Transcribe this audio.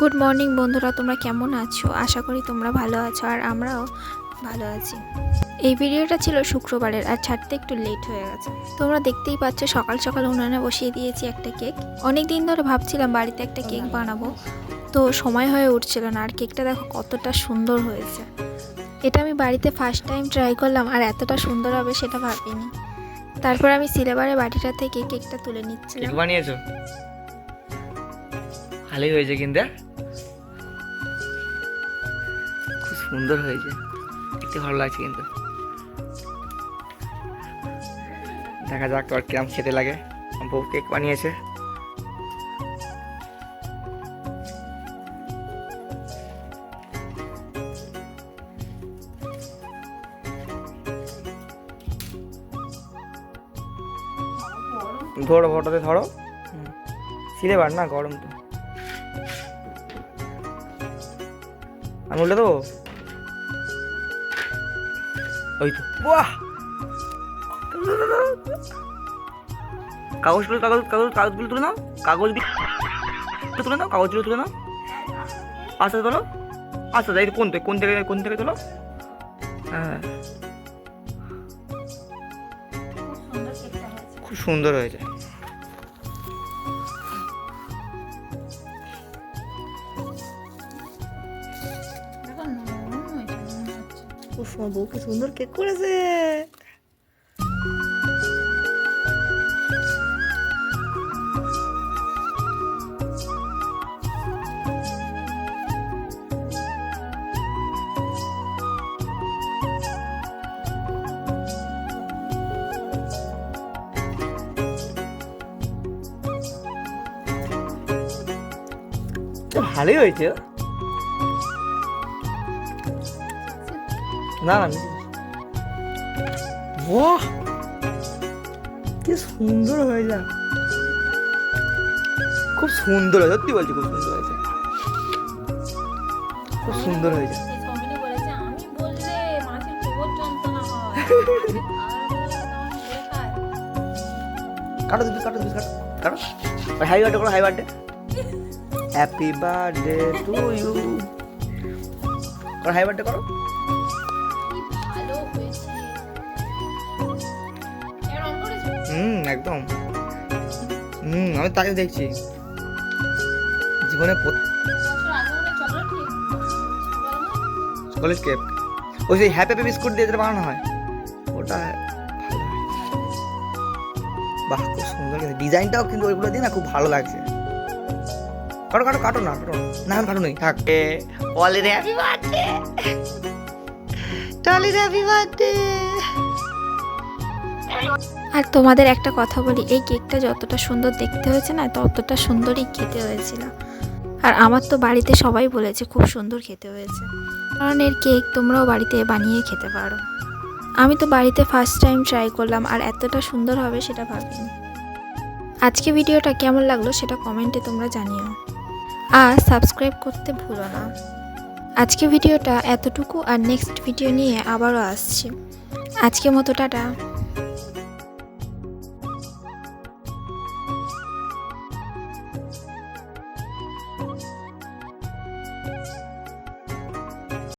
Good morning বন্ধুরা, তোমরা কেমন আছো? আশা করি তোমরা ভালো আছো আর আমরাও ভালো আছি। এই ভিডিওটা ছিল শুক্রবারের আর ছাড়তে একটু লেট হয়ে গেছে। তোমরা দেখতেই পাচ্ছ, সকাল সকাল উনানে বসিয়ে দিয়েছি একটা কেক অনেক দিন ধরে ভাবছিলাম বাড়িতে একটা কেক বানাবো। তো সময় হয়ে উঠছিল না, আর কেকটা দেখো কতটা সুন্দর হয়েছে। এটা আমি বাড়িতে ফার্স্ট টাইম ট্রাই করলাম, আর এতটা সুন্দর হবে সেটা ভাবিনি। তারপর আমি সিলেবারের বাটিটা থেকে কেকটা তুলে নিচ্ছিলাম। বানিয়েছো? ভালোই হয়েছে কিন্তু সুন্দর হয়েছে। দেখতে ভালো লাগছে কিন্তু। দেখা যাক আর কিরম খেতে লাগে। বউ কেক বানিয়েছে। ধরো, ফটোতে ধরো। সিলেবার না, গরম তো। আঙুলটা তো ওই তো। বাহ! কাগজগুলো, কাগজ কাগজ, কাগজগুলো তুলে নাও। কাগজ তুলে নাও, কাগজগুলো তুলে নাও। আচ্ছা তোলো। আচ্ছা যাই কোন থেকে কোন থেকে কোন থেকে তোলো? হ্যাঁ। খুব সুন্দর হয়েছে। উফ আমার বউ কি সুন্দর কেক করেছে ভালোই হয়েছে না আমি বাহ! কি সুন্দর হয়েছে। খুব সুন্দর হয়েছে সত্যি বলছি খুব সুন্দর হয়েছে। খুব সুন্দর হয়েছে। হয়। কাটো দিবি কাটো দিবি কাটো। কাটো। আর হাই বার্থডে করো happy birthday happy birthday to you করো হাই বার্থডে করো। একদম। হুম, আমি তাকে দেখছি। জীবনে? কলেজ কেক ওই সেই হ্যাপি বিস্কুট দিয়ে যেটা বানানো হয়, ওটা বাহ, খুব সুন্দর কিন্তু। ডিজাইনটাও কিন্তু ওইগুলো দিয়ে না খুব ভালো লাগছে। কাটো কাটো কাটো না কাটো। না। কাটো নেই, থাক। এ Oli happy birthday Tolly happy birthday আর তোমাদের একটা কথা বলি, এই কেকটা যতটা সুন্দর দেখতে হয়েছে না, ততটা সুন্দরই খেতে হয়েছিল। আর আমার তো বাড়িতে সবাই বলেছে খুব সুন্দর খেতে হয়েছে। কারণ এর কেক তোমরাও বাড়িতে বানিয়ে খেতে পারো। আমি তো বাড়িতে ফার্স্ট টাইম ট্রাই করলাম, আর এতটা সুন্দর হবে সেটা ভাবিনি। আজকে ভিডিওটা কেমন লাগল সেটা কমেন্টে তোমরা জানিও। আর সাবস্ক্রাইব করতে ভুলো না। আজকে ভিডিওটা এতটুকু, আর নেক্সট ভিডিও নিয়ে আবারও আসছি। আজকে মতো, টাটা।